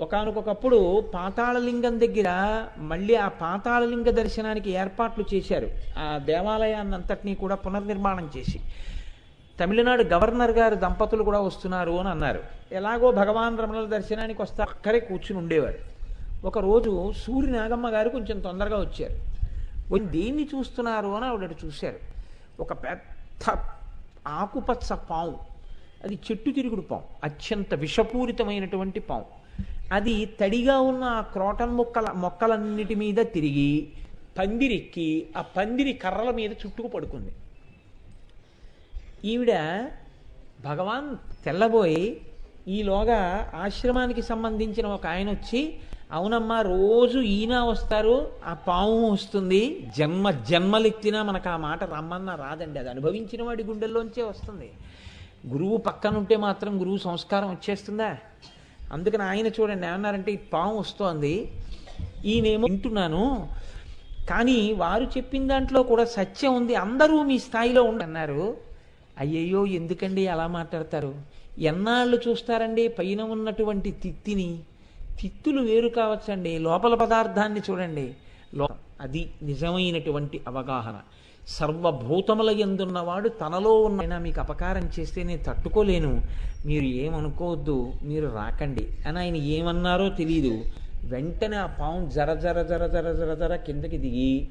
ఒకనకొకప్పుడు పాతాళలింగం దగ్గర మళ్ళీ ఆ పాతాళలింగ దర్శనానికి ఏర్పాట్లు చేశారు. ఆ దేవాలయాన్ని అంతటినీ కూడా పునర్నిర్మాణం చేసి. తమిళనాడు గవర్నర్ గారు దంపతులు కూడా వస్తున్నారు అని అన్నారు. ఎలాగో భగవాన్ రమణుల దర్శనానికి వస్తే అక్కడే కూర్చుని ఉండేవారు. ఒకరోజు సూర్య నాగమ్మ గారు కొంచెం తొందరగా వచ్చారు. దేన్ని చూస్తున్నారు? అని ఆవిడ చూశారు. ఒక పెద్ద ఆకుపచ్చ పాము. అది చెట్టు తిరుగుడు పాము. అత్యంత విషపూరితమైనటువంటి పాము. అది తడిగా ఉన్న ఆ క్రోటన్ మొక్కల మొక్కలన్నిటి మీద తిరిగి పందిరిక్కి ఆ పందిరి కర్రల మీద చుట్టుకు పడుకుంది. ఈవిడ భగవాన్ తెల్లబోయి ఈలోగా ఆశ్రమానికి సంబంధించిన ఒక ఆయన వచ్చి అవునమ్మా రోజు ఈయన వస్తారు ఆ పాము వస్తుంది జన్మ జన్మలెత్తినా మనకు ఆ మాట రమ్మన్నా రాదండి అది అనుభవించిన వాడి గుండెల్లోంచే వస్తుంది. గురువు పక్కనుంటే మాత్రం గురువు సంస్కారం వచ్చేస్తుందా? అందుకని ఆయన చూడండి ఏమన్నారంటే ఈ పాము వస్తోంది ఈయనేమో వింటున్నాను కానీ వారు చెప్పిన దాంట్లో కూడా సత్యం ఉంది అందరూ మీ స్థాయిలో ఉండి అన్నారు. అయ్యయ్యో ఎందుకండి అలా మాట్లాడతారు? ఎన్నాళ్ళు చూస్తారండి పైన ఉన్నటువంటి తిత్తిని? తిత్తులు వేరు కావచ్చండి లోపల పదార్థాన్ని చూడండి. లో అది నిజమైనటువంటి అవగాహన. సర్వభూతముల ఎందున్నవాడు తనలో ఉన్న మీకు అపకారం చేస్తే నేను తట్టుకోలేను. మీరు ఏమనుకోవద్దు మీరు రాకండి. అని ఆయన ఏమన్నారో తెలియదు వెంటనే ఆ పాము జర జర జర జర జర జర కిందకి దిగి